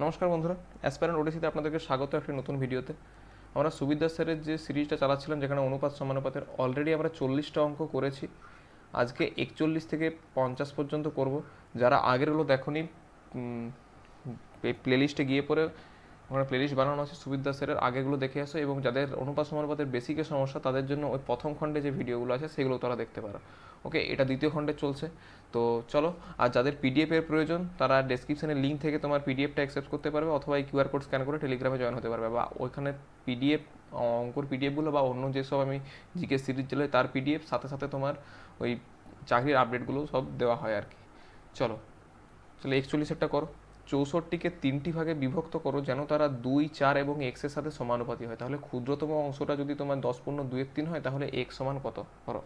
নমস্কার বন্ধুরা অ্যাসপ্যারেন্ট ওডিসিতে আপনাদেরকে স্বাগত একটি নতুন ভিডিওতে। আমরা সুবিদ্যা স্যারের যে সিরিজটা চালাচ্ছিলাম, যেখানে অনুপাত সমানুপাতের অলরেডি আমরা চল্লিশটা অঙ্ক করেছি, আজকে একচল্লিশ থেকে পঞ্চাশ পর্যন্ত করব। যারা আগের আগেরগুলো দেখনি প্লেলিস্টে গিয়ে পরে ওখানে প্লেলিস্ট বানানো আছে সুবিদ্যা স্যারের আগেগুলো দেখে আসো এবং যাদের অনুপাত সমানুপাতের বেসিকের সমস্যা, তাদের জন্য ওই প্রথম খণ্ডে যে ভিডিওগুলো আছে সেগুলো তারা দেখতে পারো। ওকে এটা দ্বিতীয় খণ্ডে চলছে। তো চলো, আর যাদের পিডিএফ এর প্রয়োজন, তারা ডেসক্রিপশনের লিঙ্ক থেকে তোমার পিডিএফটা অ্যাক্সেপ্ট করতে পারবে অথবা এই কিউআর কোড স্ক্যান করে টেলিগ্রামে জয়েন হতে পারবে। বা ওইখানে পিডিএফ অঙ্কর পিডিএফগুলো বা অন্য যেসব আমি জিকে সিরিজ চলে তার পিডিএফ সাথে সাথে তোমার ওই চাকরির আপডেটগুলো সব দেওয়া হয় আর কি। চলো চলো একচল্লিশেরটা করো। চৌষট্টিকে তিনটি ভাগে বিভক্ত করো যেন তারা দুই, চার এবং এক্সের সাথে সমানুপাতি হয়। তাহলে ক্ষুদ্রতম অংশটা যদি তোমার দশ পূর্ণ দুয়ের তিন হয়, তাহলে এক্স সমান কত? করো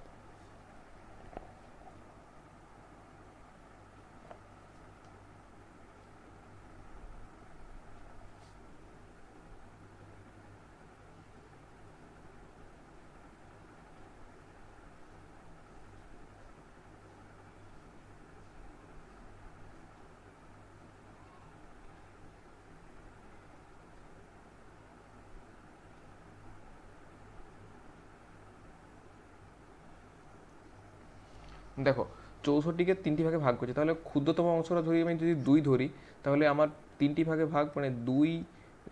দেখো চৌষট্টিকে তিনটি ভাগে ভাগ করছি। তাহলে ক্ষুদ্রতম অংশটা ধরি আমি যদি দুই ধরি, তাহলে আমার তিনটি ভাগে ভাগ মানে দুই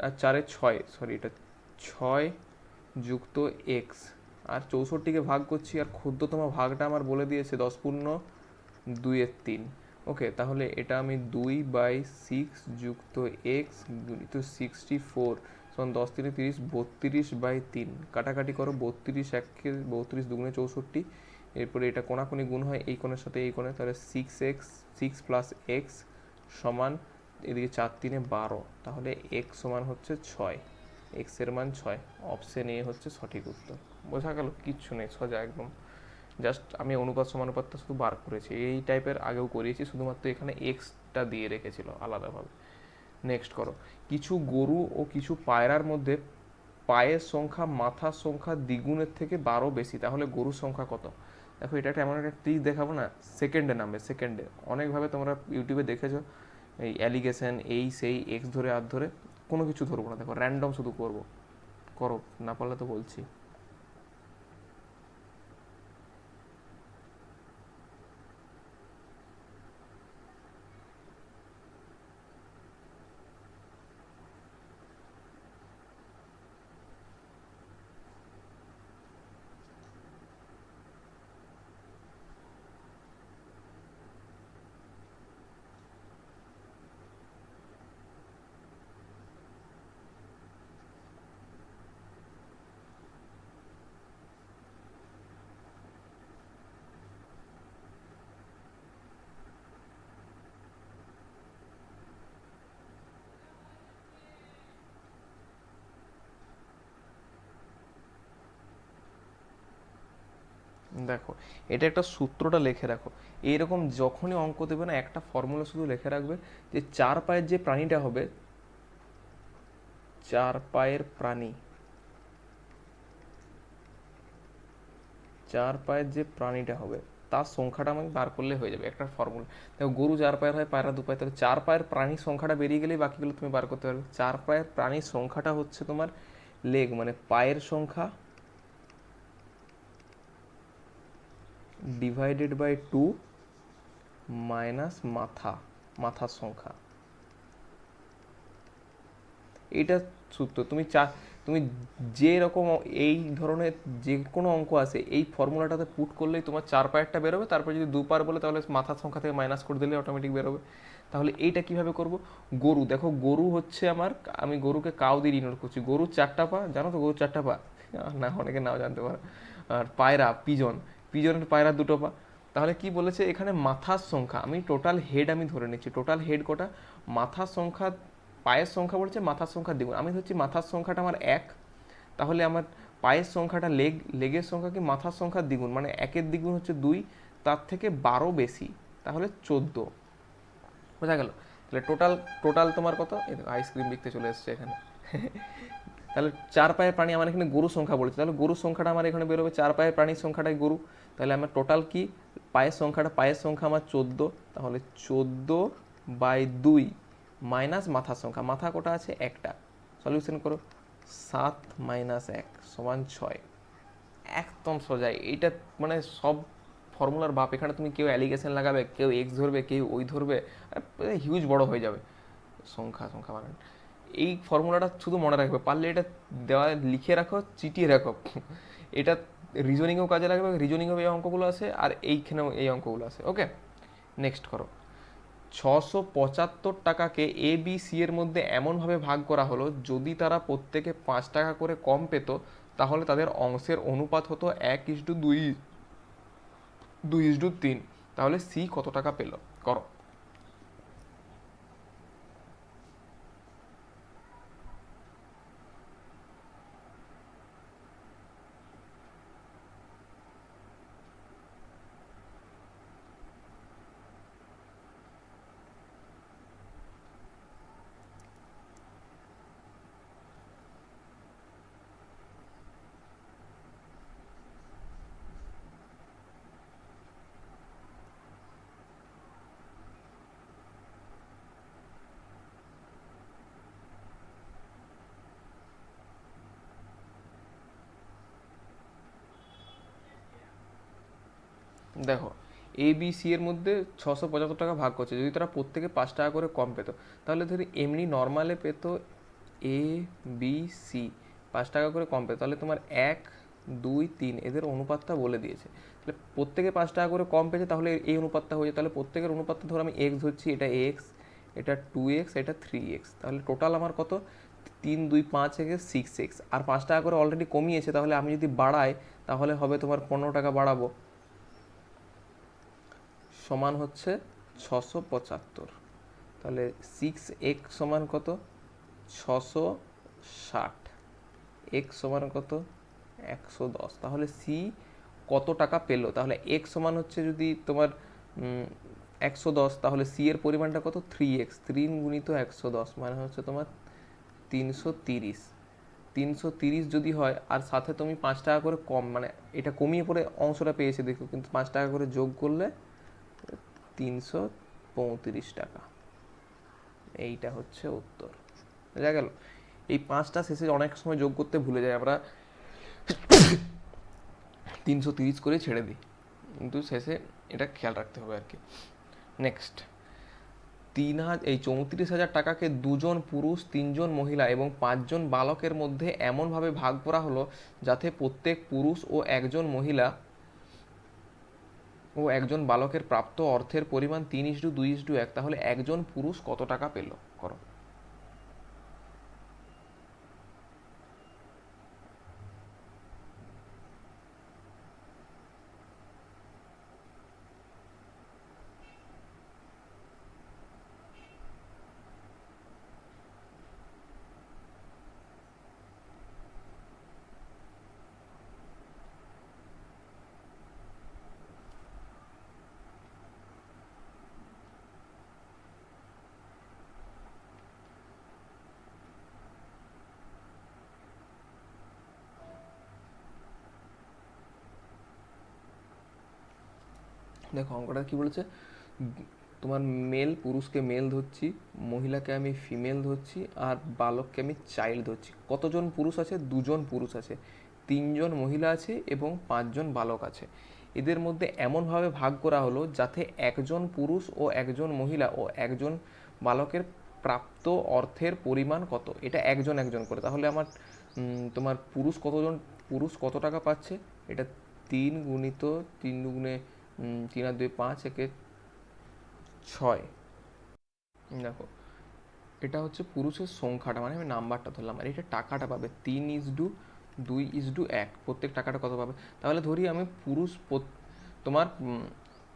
আর চারে ছয় সরি এটা ছয় যুক্ত এক্স আর চৌষট্টিকে ভাগ করছি আর ক্ষুদ্রতম ভাগটা আমার বলে দিয়েছে দশ পূর্ণ দুইয়ের তিন। ওকে, তাহলে এটা আমি দুই বাই সিক্স যুক্ত এক্স গুণিত সিক্সটি ফোর সমান দশ তিনে তিরিশ, বত্রিশ বাই তিন। কাটাকাটি করো, বত্রিশ একে বত্রিশ দুগুণে চৌষট্টি এরপরে এটা কোনাকুনি গুণ হয় এই কোণের সাথে এই কোণে, তাহলে six x six plus x সমান এদিকে চার তিনে বারো, তাহলে এক্স সমান হচ্ছে ছয় এক্সের মান ছয় অপশন এ হচ্ছে সঠিক উত্তর। বোঝা গেল? কিচ্ছু নেই, সোজা একদম। জাস্ট আমি অনুপাত সমানুপাতটা শুধু বার করেছি, এই টাইপের আগেও করিয়েছি, শুধুমাত্র এখানে এক্সটা দিয়ে রেখেছিল আলাদাভাবে। নেক্সট করো। কিছু গরু ও কিছু পায়রার মধ্যে পায়ের সংখ্যা মাথার সংখ্যা দ্বিগুণের থেকে বারো বেশি, তাহলে গরুর সংখ্যা কত? দেখো, এটা একটা এমন একটা ট্রিক দেখাবো না সেকেন্ডে নামবে সেকেন্ডে অনেকভাবে তোমরা ইউটিউবে দেখেছ, এই অ্যালিগেশন এই, সেই এক্স ধরে আর ধরে, কোনো কিছু ধরবো না। দেখো র্যান্ডম শুধু করব। করো, না পারলে তো বলছি। দেখো, এটা একটা সূত্রটা লিখে রাখো। এইরকম যখনই অঙ্ক দেবে না, একটা ফর্মুলা শুধু লিখে রাখবে যে চার পায়ের যে প্রাণীটা হবে, চার পায়ের প্রাণী, চার পায়ের যে প্রাণীটা হবে, তার সংখ্যাটা আমাকে বার করলে হয়ে যাবে একটা ফর্মুলা দেখো, গরু চার পায়ের হয়, পায়রা দু পায়ের। তাহলে চার পায়ের প্রাণীর সংখ্যাটা বেরিয়ে গেলেই বাকিগুলো তুমি বার করতে পারবে। চার পায়ের প্রাণীর সংখ্যাটা হচ্ছে তোমার লেগ মানে পায়ের সংখ্যা ডিভাইডেড বাই টু মাইনাস মাথা, মাথার সংখ্যা। এইটা সূত্র, তুমি চা, তুমি যে রকম এই ধরনের যে কোনো অঙ্ক আছে, এই ফর্মুলাটাতে পুট করলেই তোমার চার পায়েরটা বেরোবে, তারপর যদি দু পার বলে তাহলে মাথার সংখ্যা থেকে মাইনাস করে দিলে অটোমেটিক বেরোবে। তাহলে এইটা কীভাবে করব? গরু, দেখো গরু হচ্ছে আমার, আমি গরুকে কাউ দিয়ে ইনোট করছি। গরু চারটা পা, জানো তো গরু চারটা পা? না, অনেকে নাও জানতে পারো। আর পায়রা পিজন পিজনের পায়রা দুটো পা। তাহলে কি বলেছে? এখানে মাথার সংখ্যা, আমি টোটাল হেড আমি ধরে নিচ্ছি। টোটাল হেড কটা? মাথার সংখ্যা, পায়ের সংখ্যা বলছে, মাথার সংখ্যা দ্বিগুণ। আমি ধরছি মাথার সংখ্যাটা আমার এক, তাহলে আমার পায়ের সংখ্যাটা লেগ লেগের সংখ্যা কি মাথার সংখ্যা দ্বিগুণ? মানে একের দ্বিগুণ হচ্ছে দুই, তার থেকে বারো বেশি, তাহলে চোদ্দ। বোঝা গেল? তাহলে টোটাল টোটাল তোমার কত? আইসক্রিম দেখতে চলে এসছে এখানে। তাহলে চার পায়ের প্রাণী, আমার এখানে গরুর সংখ্যা বলেছে। তাহলে গরুর সংখ্যাটা আমার এখানে বেরোবে, চার পায়ের প্রাণীর সংখ্যাটাই গরু। তাহলে আমার টোটাল কি? পায়ের সংখ্যাটা, পায়ের সংখ্যা আমার চোদ্দ, তাহলে চোদ্দ বাই দুই মাইনাস মাথার সংখ্যা। মাথা কটা আছে? একটা। সলিউশন করো। সাত মাইনাস এক সমান ছয়। একদম সোজা। এইটা মানে সব ফর্মুলার বাপ। এখানে তুমি কেউ অ্যালিগেশন লাগাবে, কেউ এক্স ধরবে, কেউ ওই ধরবে হিউজ বড় হয়ে যাবে। সংখ্যা সংখ্যা মানে এই ফর্মুলাটা শুধু মনে রাখবে, পারলে এটা দেওয়া, লিখে রাখো, চিটিয়ে রাখো। এটা রিজনিংয়েও কাজে লাগবে রিজনিংয়েও এই অঙ্কগুলো আছে, আর এইখানেও এই অঙ্কগুলো আছে ওকে নেক্সট করো। ছশো পঁচাত্তর টাকাকে এ বি সি এর মধ্যে এমনভাবে ভাগ করা হলো, যদি তারা প্রত্যেকে পাঁচ টাকা করে কম পেত, তাহলে তাদের অংশের অনুপাত হতো এক ইস্টু দুই দুই ইস্টু তিন। তাহলে সি কত টাকা পেল? করো। দেখো এ বি সি এর মধ্যে ছশো পঁচাত্তর টাকা ভাগ করছে। যদি তারা প্রত্যেকে পাঁচ টাকা করে কম পেতো, তাহলে ধরি এমনি নর্মালে পেতো এ বি সি পাঁচ টাকা করে কম পেতো। তাহলে তোমার এক, দুই, তিন, এদের অনুপাতটা বলে দিয়েছে। তাহলে প্রত্যেকে পাঁচ টাকা করে কম পেয়েছে, তাহলে এই অনুপাতটা হয়ে যায়। তাহলে প্রত্যেকের অনুপাতটা ধরো আমি এক্স ধরছি, এটা এক্স এটা টু এক্স এটা থ্রি এক্স তাহলে টোটাল আমার কত? তিন, দুই, পাঁচ এক্স সিক্স এক্স আর পাঁচ টাকা করে অলরেডি কমিয়েছে, তাহলে আমি যদি বাড়াই, তাহলে হবে তোমার পনেরো টাকা বাড়াবো। সমান হচ্ছে ছশো পঁচাত্তর। তাহলে সিক্স এক্স সমান কত? ছশো ষাট। এক্স সমান কত? একশো দশ। তাহলে সি কত টাকা পেল? তাহলে এক্স সমান হচ্ছে যদি তোমার একশো দশ, তাহলে সি এর পরিমাণটা কত? থ্রি এক্স তিন গুণিত একশো দশ মানে হচ্ছে তোমার তিনশো তিরিশ। তিনশো তিরিশ যদি হয়, আর সাথে তুমি পাঁচ টাকা করে কম মানে এটা কমিয়ে পরে অংশটা পেয়েছে দেখো, কিন্তু পাঁচ টাকা করে যোগ করলে তিনশো পঁয়ত্রিশ টাকা। এইটা হচ্ছে উত্তর। বোঝা গেল। এই পাঁচটা শেষে অনেক সময় যোগ করতে ভুলে যাই, আমরা তিনশো তিরিশ করে ছেড়ে দিই। কিন্তু শেষে এটা খেয়াল রাখতে হবে আর কি। নেক্সট তিন হাজার এই চৌত্রিশ হাজার টাকাকে দুজন পুরুষ, তিনজন মহিলা এবং পাঁচজন বালকের মধ্যে এমনভাবে ভাগ করা হলো যাতে প্রত্যেক পুরুষ ও একজন মহিলা ও একজন বালকের প্রাপ্ত অর্থের পরিমাণ তিন ইস্টু দুই ইস্টু এক, তাহলে একজন পুরুষ কত টাকা পেল? করো। দেখো অঙ্কটা কি বলেছে? তোমার মেল পুরুষকে মেল ধরছি, মহিলাকে আমি ফিমেল ধরছি, আর বালককে আমি চাইল্ড ধরছি। কতজন পুরুষ আছে? দুজন পুরুষ আছে। তিনজন মহিলা আছে এবং পাঁচজন বালক আছে। এদের মধ্যে এমনভাবে ভাগ করা হলো যাতে একজন পুরুষ ও একজন মহিলা ও একজন বালকের প্রাপ্ত অর্থের পরিমাণ কত? এটা একজন একজন করে। তাহলে আমার তোমার পুরুষ কতজন, পুরুষ কত টাকা পাচ্ছে? এটা তিন গুণিত তিন দুগুণে তিন আর দুই পাঁচ, একে ছয়। দেখো, এটা হচ্ছে পুরুষের সংখ্যাটা মানে আমি নাম্বারটা ধরলাম। আর এটা টাকাটা পাবে, তিন ইস ডু দুই ইস ডু এক। প্রত্যেক টাকাটা কত পাবে? তাহলে ধরি আমি পুরুষ তোমার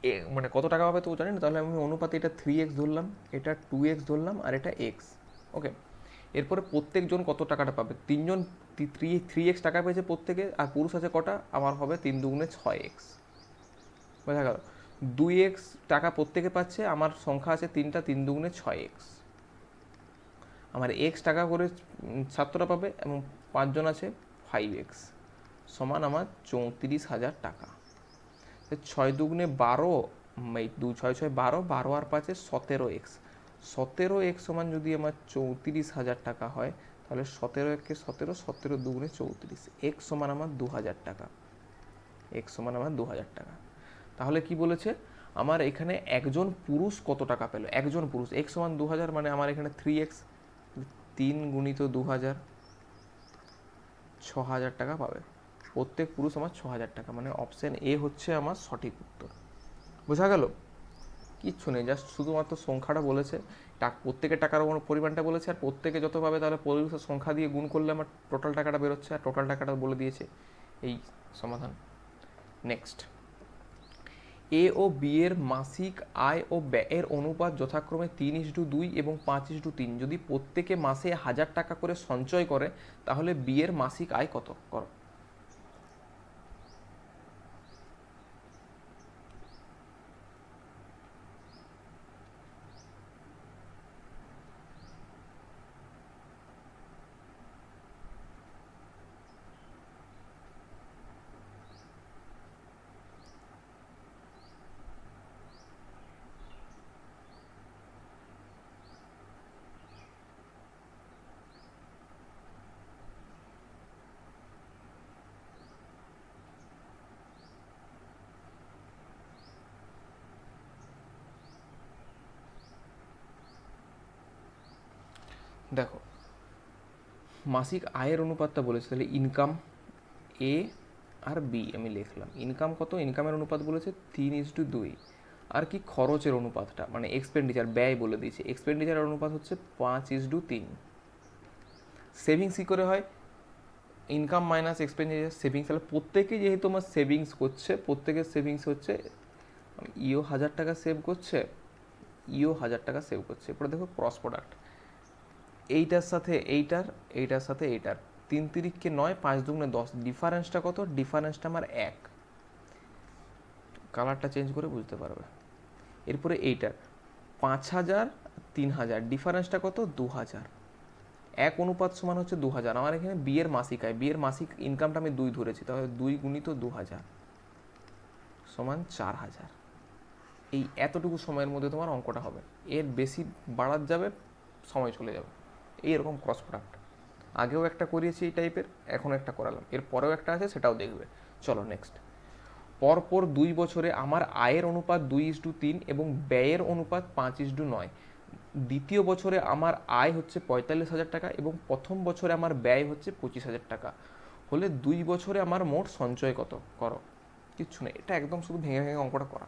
এ মানে কত টাকা পাবে তো জানি না। তাহলে আমি অনুপাতে এটা থ্রি এক্স ধরলাম, এটা টু এক্স ধরলাম, আর এটা এক্স ওকে এরপরে প্রত্যেকজন কত টাকাটা পাবে? তিনজন থ্রি থ্রি এক্স টাকা পেয়েছে প্রত্যেকে, আর পুরুষ আছে কটা? আমার হবে তিন দুগুণে ছয় এক্স বোঝা গেল। দুই এক্স টাকা প্রত্যেকে পাচ্ছে, আমার সংখ্যা আছে তিনটা তিন দুগুণে ছয় এক্স আমার এক্স টাকা করে ছাত্ররা পাবে এবং পাঁচজন আছে ফাইভ এক্স সমান আমার চৌত্রিশ হাজার টাকা। ছয় দুগুণে বারো দু ছয় ছয় বারো বারো আর পাঁচে সতেরো এক্স সতেরো এক সমান যদি আমার চৌত্রিশ হাজার টাকা হয়, তাহলে সতেরো একে সতেরো সতেরো দুগুণে চৌত্রিশ। এক্স সমান আমার দু হাজার টাকা। এক সমান আমার দু হাজার টাকা। তাহলে কি বলেছে? আমার এখানে একজন পুরুষ কত টাকা পেল? একজন পুরুষ এক সমান দু হাজার মানে আমার এখানে থ্রি এক্স তিন গুণিত দু হাজার ছ হাজার টাকা পাবে। প্রত্যেক পুরুষ আমার ছ হাজার টাকা মানে অপশান এ হচ্ছে আমার সঠিক উত্তর। বোঝা গেল? কিচ্ছু নেই জাস্ট শুধুমাত্র সংখ্যাটা বলেছে। প্রত্যেকের টাকার পরিমাণটা বলেছে, আর প্রত্যেকে যত পাবে তাহলে পুরুষের সংখ্যা দিয়ে গুণ করলে আমার টোটাল টাকাটা বেরোচ্ছে, আর টোটাল টাকাটা বলে দিয়েছে। এই সমাধান। নেক্সট এ ও বি এর মাসিক আয় ও ব্যয়ের অনুপাত যথাক্রমে তিন ইস্টু দুই এবং পাঁচ ইস্টু তিন। যদি প্রত্যেকে মাসে হাজার টাকা করে সঞ্চয় করে, তাহলে বি এর মাসিক আয় কত? করো। দেখো, মাসিক আয়ের অনুপাতটা বলেছে, তাহলে ইনকাম এ আর বি আমি লিখলাম। ইনকাম কত? ইনকামের অনুপাত বলেছে তিন ইস টু দুই। আর কি খরচের অনুপাতটা? মানে এক্সপেন্ডিচার ব্যয় বলে দিয়েছে। এক্সপেন্ডিচারের অনুপাত হচ্ছে পাঁচ ইস টু তিন। সেভিংস কী করে হয়? ইনকাম মাইনাস এক্সপেন্ডিচার সেভিংস তাহলে প্রত্যেকে যেহেতু আমার সেভিংস করছে, প্রত্যেকের সেভিংস হচ্ছে ইও হাজার টাকা সেভ করছে ইও হাজার টাকা সেভ করছে। এরপরে দেখো ক্রস প্রোডাক্ট এইটার সাথে এইটার এইটার সাথে এইটার। তিন তিরিককে নয়, পাঁচ দুগুণে দশ। ডিফারেন্সটা কত? ডিফারেন্সটা আমার এক। কালারটা চেঞ্জ করে বুঝতে পারবে। এরপরে এইটার। পাঁচ হাজার, তিন হাজার। ডিফারেন্সটা কত? দু হাজার। এক অনুপাত সমান হচ্ছে দু হাজার। আমার এখানে বিয়ের মাসিক আয়। বিয়ের মাসিক ইনকামটা আমি দুই ধরেছি, তাহলে দুই গুণিত দু হাজার সমান চার হাজার। এই এতটুকু সময়ের মধ্যে তোমার অঙ্কটা হবে। এর বেশি বাড়াত যাবে, সময় চলে যাবে। এই এরকম ক্রস প্রোডাক্ট আগেও একটা করিয়েছি এই টাইপের এখন একটা করালাম। এর পরেও একটা আছে, সেটাও দেখবে। চলো নেক্সট পরপর দুই বছরে আমার আয়ের অনুপাত দুই ইস টু তিন এবং ব্যয়ের অনুপাত পাঁচ ইস টু নয়। দ্বিতীয় বছরে আমার আয় হচ্ছে পঁয়তাল্লিশ হাজার টাকা এবং প্রথম বছরে আমার ব্যয় হচ্ছে পঁচিশ হাজার টাকা। হলে দুই বছরে আমার মোট সঞ্চয় কত? করো। কিচ্ছু নেই। এটা একদম শুধু ভেঙে ভেঙে অঙ্কটা করা।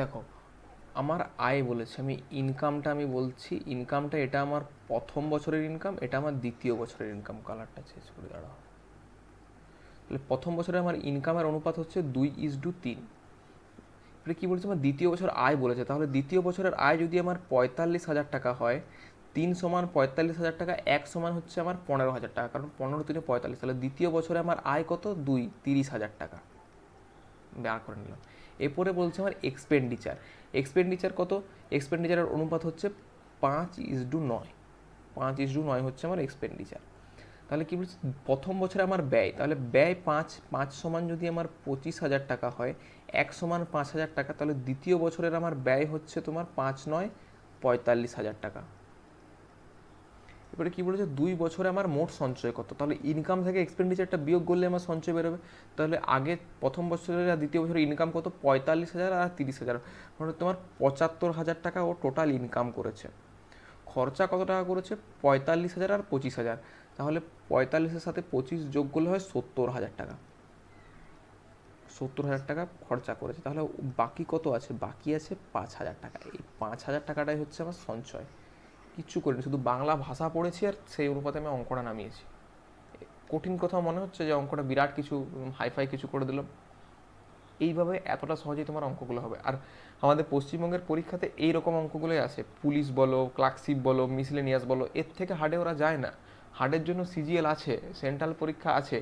দেখো, আমার আয় বলেছে, আমি ইনকামটা আমি বলছি ইনকামটা এটা আমার প্রথম বছরের ইনকাম এটা আমার দ্বিতীয় বছরের ইনকাম কালারটা চেঞ্জ করে দাঁড়াও। তাহলে প্রথম বছরে আমার ইনকামের অনুপাত হচ্ছে দুই ইস টু তিন। এটা কী বলছে? আমার দ্বিতীয় বছর আয় বলেছে, তাহলে দ্বিতীয় বছরের আয় যদি আমার পঁয়তাল্লিশ হাজার টাকা হয়, তিন সমান পঁয়তাল্লিশ হাজার টাকা, এক সমান হচ্ছে আমার পনেরো হাজার টাকা, কারণ পনেরো তিনে পঁয়তাল্লিশ, তাহলে দ্বিতীয় বছরে আমার আয় কত? দুই, তিরিশ হাজার টাকা। বের করে নিলাম। এরপরে বলছে আমার এক্সপেন্ডিচার এক্সপেন্ডিচার কত? এক্সপেন্ডিচারের অনুপাত হচ্ছে পাঁচ ইস টু নয়। পাঁচ ইস টু নয় হচ্ছে আমার এক্সপেন্ডিচার তাহলে কি বলছে? প্রথম বছরে আমার ব্যয়, তাহলে ব্যয় পাঁচ পাঁচ সমান যদি আমার পঁচিশ হাজার টাকা হয়, এক সমান পাঁচ হাজার টাকা, তাহলে দ্বিতীয় বছরের আমার ব্যয় হচ্ছে তোমার পাঁচ নয় পঁয়তাল্লিশ হাজার টাকা। এবারে কি বলেছে? দুই বছরে আমার মোট সঞ্চয় কত? তাহলে ইনকাম থেকে এক্সপেন্ডিচারটা বিয়োগ করলে আমার সঞ্চয় বেরোবে। তাহলে আগে প্রথম বছরের আর দ্বিতীয় বছরের ইনকাম কত? পঁয়তাল্লিশ হাজার আর তিরিশ হাজার। মানে তোমার পঁচাত্তর হাজার টাকা ও টোটাল ইনকাম করেছে। খরচা কত টাকা করেছে? পঁয়তাল্লিশ হাজার আর পঁচিশ হাজার। তাহলে পঁয়তাল্লিশের সাথে পঁচিশ যোগ করলে হয় সত্তর হাজার টাকা। সত্তর হাজার টাকা খরচা করেছে। তাহলে বাকি কত আছে? বাকি আছে পাঁচ হাজার টাকা। এই পাঁচ হাজার টাকাটাই হচ্ছে আমার সঞ্চয়। কিচ্ছু করিনি, শুধু বাংলা ভাষা পড়েছি আর সেই অনুপাতে আমি অঙ্কটা নামিয়েছি। কঠিন কথা মনে হচ্ছে যে অঙ্কটা বিরাট কিছু হাইফাই কিছু করে দিলাম। এইভাবে এতটা সহজেই তোমার অঙ্কগুলো হবে। আর আমাদের পশ্চিমবঙ্গের পরীক্ষাতে এই রকম অঙ্কগুলোই আছে। পুলিশ বলো, ক্লার্কশিপ বলো, মিসলেনিয়াস বলো, এর থেকে হার্ডে ওরা যায় না। হার্ডের জন্য সিজিএল আছে, সেন্ট্রাল পরীক্ষা আছে,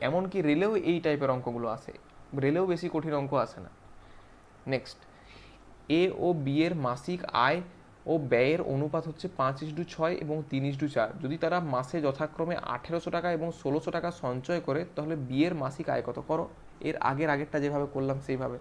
এমনকি রেলেও এই টাইপের অঙ্কগুলো আসে রেলেও বেশি কঠিন অঙ্ক আসে না। নেক্সট, এ ও বি এর মাসিক আয় ও ব্যয়ের অনুপাত হচ্ছে পাঁচ ইস্টু ছয় এবং তিন ইস্টু চার। যদি তারা মাসে যথাক্রমে আঠেরোশো টাকা এবং ষোলোশো টাকা সঞ্চয় করে, তাহলে বিয়ের মাসিক আয় কত? করো। এর আগের আগেরটা যেভাবে করলাম, সেইভাবে।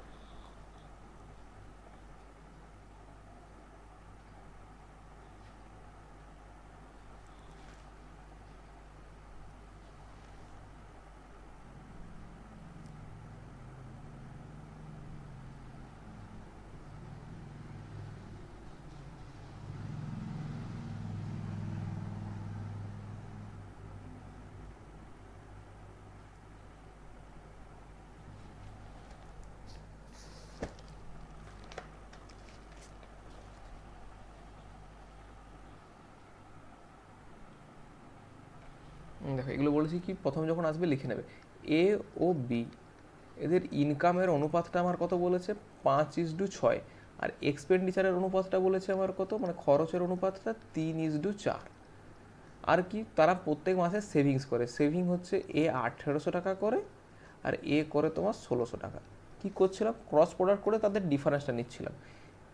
দেখো, এগুলো বলেছি কি, প্রথম যখন আসবে লিখে নেবে। এ ও বি এদের ইনকামের অনুপাতটা আমার কত বলেছে? পাঁচ ইস ডু ছয়। আর এক্সপেন্ডিচারের অনুপাতটা বলেছে আমার কত? মানে খরচের অনুপাতটা তিন ইস ডু চার। আর কি, তারা প্রত্যেক মাসে সেভিংস করে। সেভিং হচ্ছে এ আঠেরোশো টাকা করে, আর এ করে তোমার ষোলোশো টাকা। কি করছিলাম? ক্রস প্রোডাক্ট করে তাদের ডিফারেন্সটা নিচ্ছিলাম।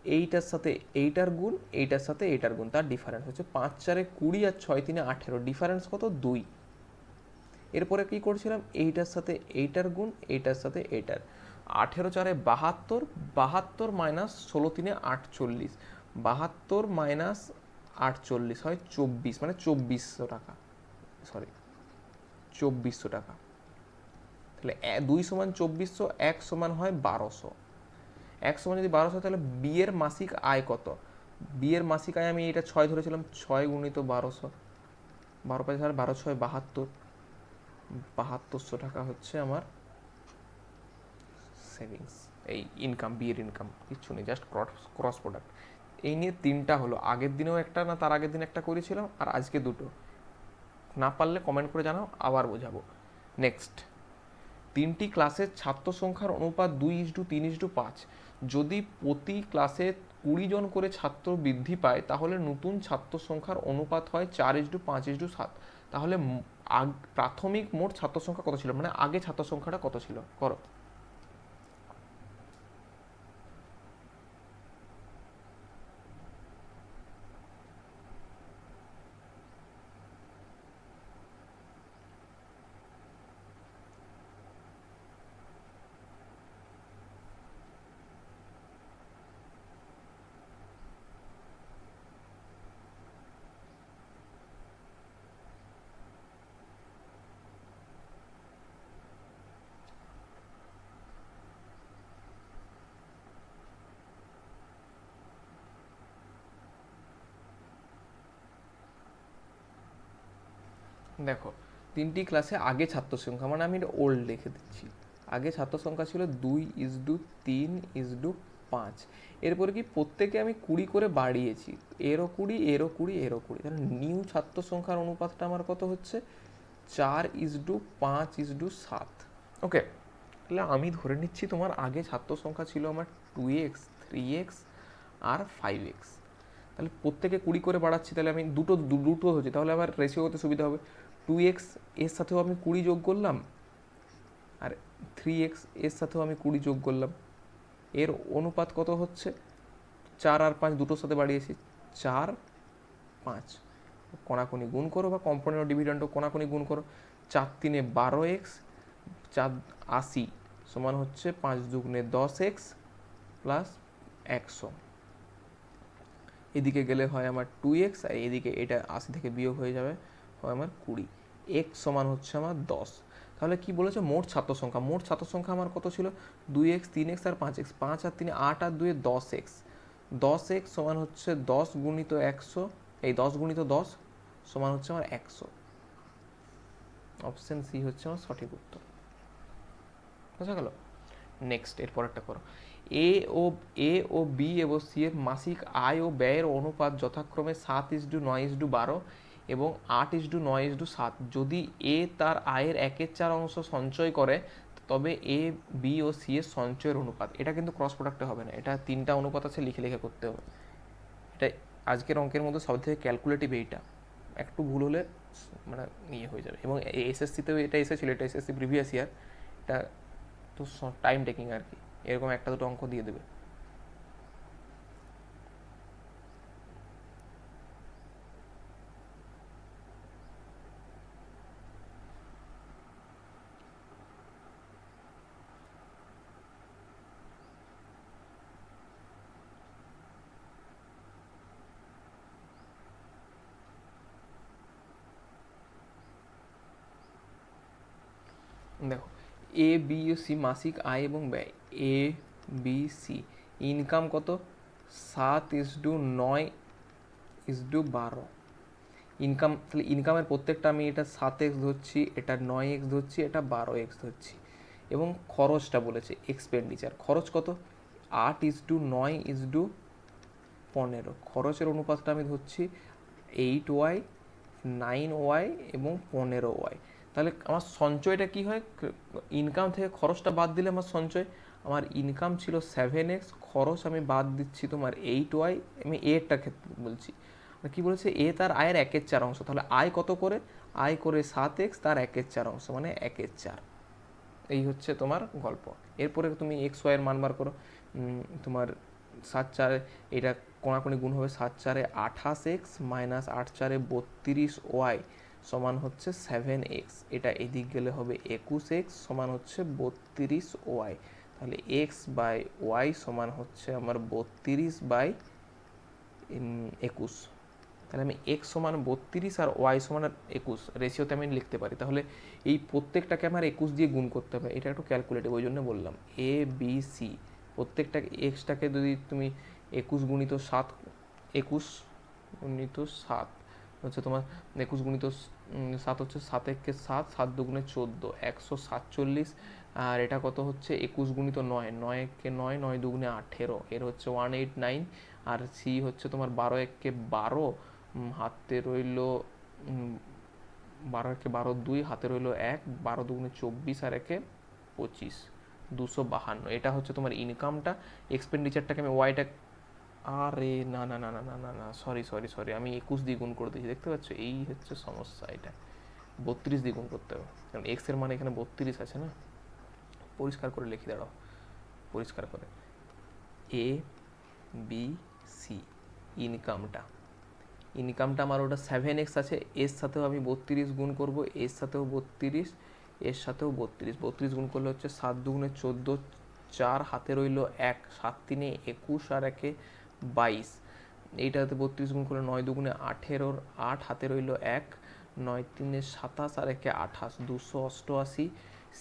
এইটার সাথে এইটার গুণ, এইটার সাথে এইটার গুণ। তার ডিফারেন্স হচ্ছে পাঁচ চারে কুড়ি আর ছয় তিনে আঠেরো। ডিফারেন্স কত? দুই। এরপরে কি করছিলাম? এইটার সাথে এইটার গুণ, এইটার সাথে এইটার। আঠেরো চারে বাহাত্তর বাহাত্তর মাইনাস ষোলো তিনে আটচল্লিশ। বাহাত্তর মাইনাস আটচল্লিশ হয় চব্বিশ মানে চব্বিশশো টাকা। সরি চব্বিশশো টাকা। তাহলে দুই সমান চব্বিশশো, এক সমান হয় বারোশো। এক সমান যদি বারোশো তাহলে বিয়ের মাসিক আয় কত? বিয়ের মাসিক আয় আমি এটা ছয় ধরেছিলাম, ছয় গুণিত বারোশো। বারো পাঁচ হাজার বারো ছয়, বাহাত্তর। বাহাত্তরশো টাকা হচ্ছে আমার সেভিংস এই ইনকাম বিয়ের ইনকাম কিচ্ছু নেই জাস্ট ক্রস ক্রস প্রোডাক্ট এই নিয়ে তিনটা হলো, আগের দিনেও একটা না তার আগের দিন একটা করেছিলাম, আর আজকে দুটো। না পারলে কমেন্ট করে জানাও, আবার বোঝাবো। নেক্সট তিনটি ক্লাসের ছাত্র সংখ্যার অনুপাত দুই ইস্টু তিন ইস্টু পাঁচ। যদি প্রতি ক্লাসে কুড়ি জন করে ছাত্র বৃদ্ধি পায়, তাহলে নতুন ছাত্র সংখ্যার অনুপাত হয় চার ইস্টু পাঁচ ইস্টু সাত। তাহলে আগ- প্রাথমিক মোট ছাত্র সংখ্যা কত ছিল? মানে আগে ছাত্র সংখ্যাটা কত ছিল? করো। দেখো, তিনটি ক্লাসে আগে ছাত্র সংখ্যা মানে আমি এটা ওল্ড লিখে দিচ্ছি। আগে ছাত্র সংখ্যা ছিল দুই ইস ডু তিন ইস ডু পাঁচ। এরপরে কি প্রত্যেকে আমি কুড়ি করে বাড়িয়েছি। এরও কুড়ি এরও কুড়ি এরও কুড়ি। তাহলে নিউ ছাত্র সংখ্যার অনুপাতটা আমার কত হচ্ছে? চার ইস ডু পাঁচ ইস ডু সাত। ওকে তাহলে আমি ধরে নিচ্ছি তোমার আগে ছাত্র সংখ্যা ছিল আমার টু এক্স থ্রি এক্স আর ফাইভ এক্স তাহলে প্রত্যেকে কুড়ি করে বাড়াচ্ছি, তাহলে আমি দুটো দুটো হচ্ছে, তাহলে আবার রেশিও হতে সুবিধা হবে। টু এক্সের সাথেও আমি কুড়ি যোগ করলাম আর থ্রি এক্সের সাথেও আমি কুড়ি যোগ করলাম। এর অনুপাত কত হচ্ছে? চার আর পাঁচ দুটোর সাথে বাড়িয়েছি, চার পাঁচ। কোনাকুনি গুণ করো বা কম্পোনেন্ট ডিভিডেন্ট কোনাকুনি গুণ করো। চার তিনে বারো এক্স চার আশি সমান হচ্ছে পাঁচ দুগুণে দশ এক্স প্লাস একশো। এদিকে গেলে হয় আমার টু এক্স আর এদিকে এটা আশি থেকে বিয়োগ হয়ে যাবে, হয় আমার কুড়ি। এক্স সমান হচ্ছে আমার দশ। তাহলে কি বলেছে? মোট ছাত্র সংখ্যা। মোট ছাত্র সংখ্যা আমার কত ছিল? দুই এক্স, তিন এক্স আর পাঁচ এক্স। পাঁচ আর তিনে, আট আর দুয়ে দশ এক্স। দশ এক্স সমান হচ্ছে দশ গুণিত একশো। এই দশ গুণিত দশ সমান হচ্ছে আমার একশো। অপশন সি হচ্ছে আমার সঠিক উত্তর। বোঝা গেল? নেক্সট, এর পরেরটা করো। এ ও এ ও বি এবং সি এর মাসিক আয় ও ব্যয়ের অনুপাত যথাক্রমে সাত ইস ডু নয় ইস ডু বারো। এবং আট ইস টু নয় ইস টু সাত। যদি এ তার আয়ের একের চার অংশ সঞ্চয় করে, তবে এ, বি ও সি এর সঞ্চয়ের অনুপাত। এটা কিন্তু ক্রস প্রোডাক্টে হবে না। এটা তিনটা অনুপাত আছে, লিখে লিখে করতে হবে। এটা আজকের অঙ্কের মধ্যে সব থেকে ক্যালকুলেটিভ এইটা। একটু ভুল হলে মানে ইয়ে হয়ে যাবে। এবং এসএসসিতেও এটা এসেছিল, এটা এসএসসি প্রিভিয়াস ইয়ার এটা তো টাইম টেকিং আর কি। এরকম একটা দুটো অঙ্ক দিয়ে দেবে। দেখো এ বি ও সি মাসিক আয় এবং ব্যয়। এ বি সি ইনকাম কত? সাত ইস টু নয় ইস টু বারো। ইনকাম তাহলে ইনকামের প্রত্যেকটা আমি এটা সাত এক্স ধরছি, এটা নয় এক্স ধরছি, এটা বারো এক্স ধরছি। এবং খরচটা বলেছে এক্সপেন্ডিচার খরচ কত? আট ইস টু নয় ইস টু পনেরো। খরচের অনুপাতটা আমি ধরছি এইট ওয়াই নাইন ওয়াই এবং পনেরো ওয়াই তাহলে আমার সঞ্চয়টা কি হয়? ইনকাম থেকে খরচটা বাদ দিলে আমার সঞ্চয়। আমার ইনকাম ছিল সেভেন এক্স খরচ আমি বাদ দিচ্ছি তোমার এইট ওয়াই আমি এরটা ক্ষেত্রে বলছি। আর কি বলেছে? এ তার আয়ের একের চার অংশ। তাহলে আয় কত করে? আয় করে সাত এক্স তার একের চার অংশ মানে একের চার। এই হচ্ছে তোমার গল্প। এরপরে তুমি এক্স ওয়াইয়ের মান বার করো। তোমার সাত চারে, এটা কোনাকুনি গুণ হবে সাত চারে আঠাশ এক্স মাইনাস আট চারে বত্রিশ ওয়াই সমান হচ্ছে সেভেন এক্স এটা এদিক গেলে হবে একুশ এক্স সমান হচ্ছে বত্রিশ ওয়াই তাহলে এক্স বাই ওয়াই সমান হচ্ছে আমার বত্রিশ বাই একুশ। তাহলে আমি এক্স সমান বত্রিশ আর ওয়াই সমান একুশ। রেশিওতে আমি লিখতে পারি। তাহলে এই প্রত্যেকটাকে আমার একুশ দিয়ে গুণ করতে হবে। এটা একটু ক্যালকুলেটিভ ওই জন্য বললাম। এ বি সি প্রত্যেকটা এক্সটাকে যদি তুমি একুশ গুণিত সাত, একুশ গুণিত সাত হচ্ছে তোমার একুশ গুণিত সাত হচ্ছে সাত একে সাত সাত দুগুণে চোদ্দ, একশো সাতচল্লিশ। আর এটা কত হচ্ছে? একুশ গুণিত নয় নয় একে নয় নয় দুগুণে আঠেরো। এর হচ্ছে ওয়ান এইট নাইন আর সি হচ্ছে তোমার বারো একে বারো। হাতে রইল বারো একে বারো দুই, হাতে রইল এক, বারো দুগুণে চব্বিশ আর একে পঁচিশ। দুশো বাহান্ন। এটা হচ্ছে তোমার ইনকামটা এক্সপেন্ডিচারটাকে আমি ওয়াইটা আরে, না না না না না না না সরি সরি সরি আমি একুশ দ্বিগুণ করে দিয়েছি, দেখতে পাচ্ছ? এই হচ্ছে সমস্যা এটা। বত্রিশ দ্বিগুণ করতে হবে, কারণ এক্সের মানে এখানে বত্রিশ আছে না? পরিষ্কার করে লিখে দাঁড়াও, পরিষ্কার করে। এ বি সি ইনকামটা ইনকামটা আমার ওটা সেভেন এক্স আছে, এর সাথেও আমি বত্রিশ গুণ করব, এর সাথেও বত্রিশ, এর সাথেও বত্রিশ। বত্রিশ গুণ করলে হচ্ছে সাত দুগুণে চোদ্দ, চার হাতে রইল এক, সাত তিনে একুশ আর একে বাইশ। এইটাতে বত্রিশ গুণ করলে নয় দুগুণে আঠেরোর আট হাতে রইল এক, নয় তিনে সাতাশ, আর একে আঠাশ, দুশো অষ্টআশি।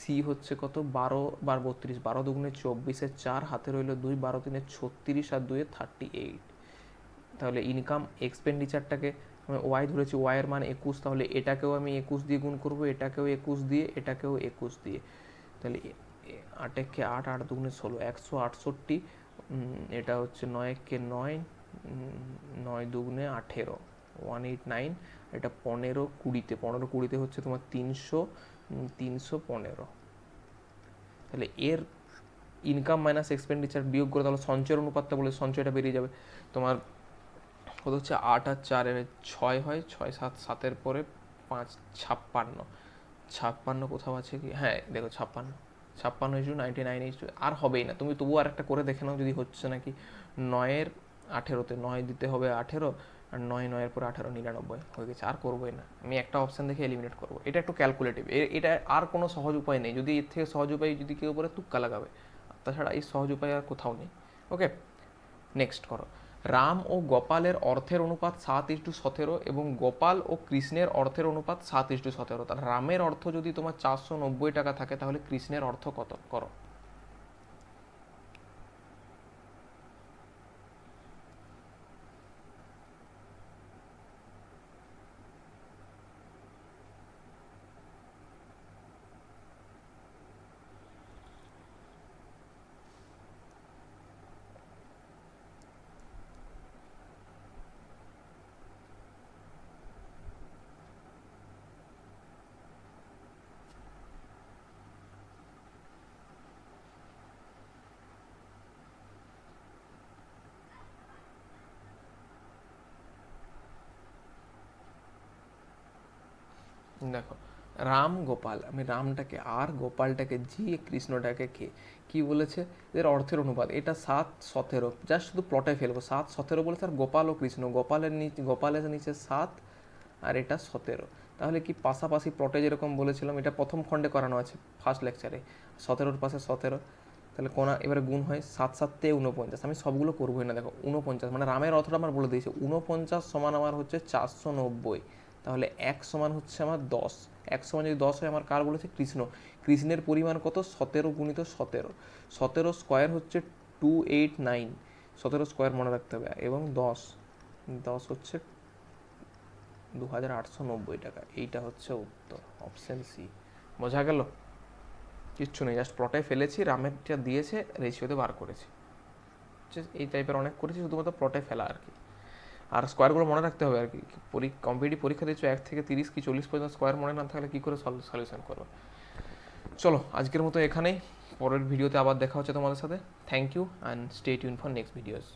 সি হচ্ছে কত? বারো, বার বত্রিশ, বারো দুগুণে চব্বিশে চার, হাতে রইল দুই, বারো তিনে ছত্রিশ, আর দুয়ে থার্টি এইট তাহলে ইনকাম এক্সপেন্ডিচারটাকে ওয়াই ধরেছি ওয়াইয়ের মান একুশ, তাহলে এটাকেও আমি একুশ দিয়ে গুণ করব, এটাকেও একুশ দিয়ে, এটাকেও একুশ দিয়ে। তাহলে আট একে আট আট দুগুণে ষোলো, একশো আটষট্টি। এটা হচ্ছে নয় একে নয় নয় দুগুণে আঠেরো ওয়ান এইট নাইন এটা পনেরো কুড়িতে পনেরো কুড়িতে হচ্ছে তোমার তিনশো তিনশো পনেরো। তাহলে এর ইনকাম মাইনাস এক্সপেন্ডিচার বিয়োগ করে তাহলে সঞ্চয়ের অনুপাতটা বলে সঞ্চয়টা বেরিয়ে যাবে। তোমার কত হচ্ছে? আট আর চারে ছয় হয়, ছয় সাত, সাতের পরে পাঁচ, ছাপ্পান্ন। ছাপ্পান্ন কোথাও আছে কি? হ্যাঁ দেখো ছাপ্পান্ন। ছাপ্পান্ন is to ninety nine is to আর হবেই না। তুমি তবুও আর একটা করে দেখে নাও যদি হচ্ছে নাকি নয়ের আঠেরোতে, নয় দিতে হবে আঠেরো, আর নয় নয়ের পরে আঠেরো নিরানব্বই হয়ে গেছে, আর করবোই না। আমি একটা অপশান দেখে এলিমিনেট করব। এটা একটু ক্যালকুলেটিভ এটা আর কোনো সহজ উপায় নেই। যদি এর থেকে সহজ উপায় যদি কেউ বলে, তুক্কা লাগাবে। তাছাড়া এই সহজ উপায় আর কোথাও নেই। ওকে নেক্সট করো। রাম ও গোপালের অর্থের অনুপাত সাত ইস্টু সতেরো এবং গোপাল ও কৃষ্ণের অর্থের অনুপাত সাত ইস্টু সতেরো। তার রামের অর্থ যদি তোমার চারশো নব্বই টাকা থাকে, তাহলে কৃষ্ণের অর্থ কত? করো। দেখো, রাম গোপাল, আমি রামটাকে, আর গোপালটাকে, জি কৃষ্ণটাকে কে, কি বলেছে? এর অর্থের অনুপাত এটা সাত সতেরো জাস্ট শুধু প্লটে ফেলব সাত সতেরো বলেছে, আর গোপাল ও কৃষ্ণ, গোপালের নিচে গোপালের নিচে সাত, আর এটা সতেরো। তাহলে কি পাশাপাশি প্লটে যেরকম বলেছিলাম, এটা প্রথম খণ্ডে করানো আছে ফার্স্ট লেকচারে সতেরোর পাশে সতেরো, তাহলে কোনা, এবারে গুণ হয় সাত সাততে উনপঞ্চাশ আমি সবগুলো করবোই না, দেখো উনপঞ্চাশ মানে রামের অর্থটা আমার বলে দিয়েছে। উনপঞ্চাশ সমান আমার হচ্ছে চারশো নব্বই। তাহলে এক সমান হচ্ছে আমার দশ। এক সমান যদি দশ হয়, আমার কার বলেছে? কৃষ্ণ। কৃষ্ণের পরিমাণ কত? সতেরো গুণিত সতেরো। সতেরো স্কোয়ার হচ্ছে টু এইট নাইন সতেরো স্কোয়ার মনে রাখতে হবে। এবং দশ। দশ হচ্ছে দু হাজার আটশো নব্বই টাকা। এইটা হচ্ছে উত্তর। অপশন সি বোঝা গেল? কিচ্ছু নেই। জাস্ট প্লটে ফেলেছি, রামেরটা দিয়েছে রেশিওতে বার করেছি। এই টাইপের অনেক করেছি, শুধুমাত্র প্লটে ফেলা আর কি। আর স্কোয়ারগুলো মনে রাখতে হবে আর কি। কম্পিটিভ পরীক্ষা দিচ্ছ, এক থেকে তিরিশ কি চল্লিশ পর্যন্ত স্কোয়ার মনে না থাকলে কী করে সলিউশন করবে? চলো, আজকের মতো এখানেই। পরের ভিডিওতে আবার দেখা হচ্ছে তোমাদের সাথে। Thank you and stay tune for next videos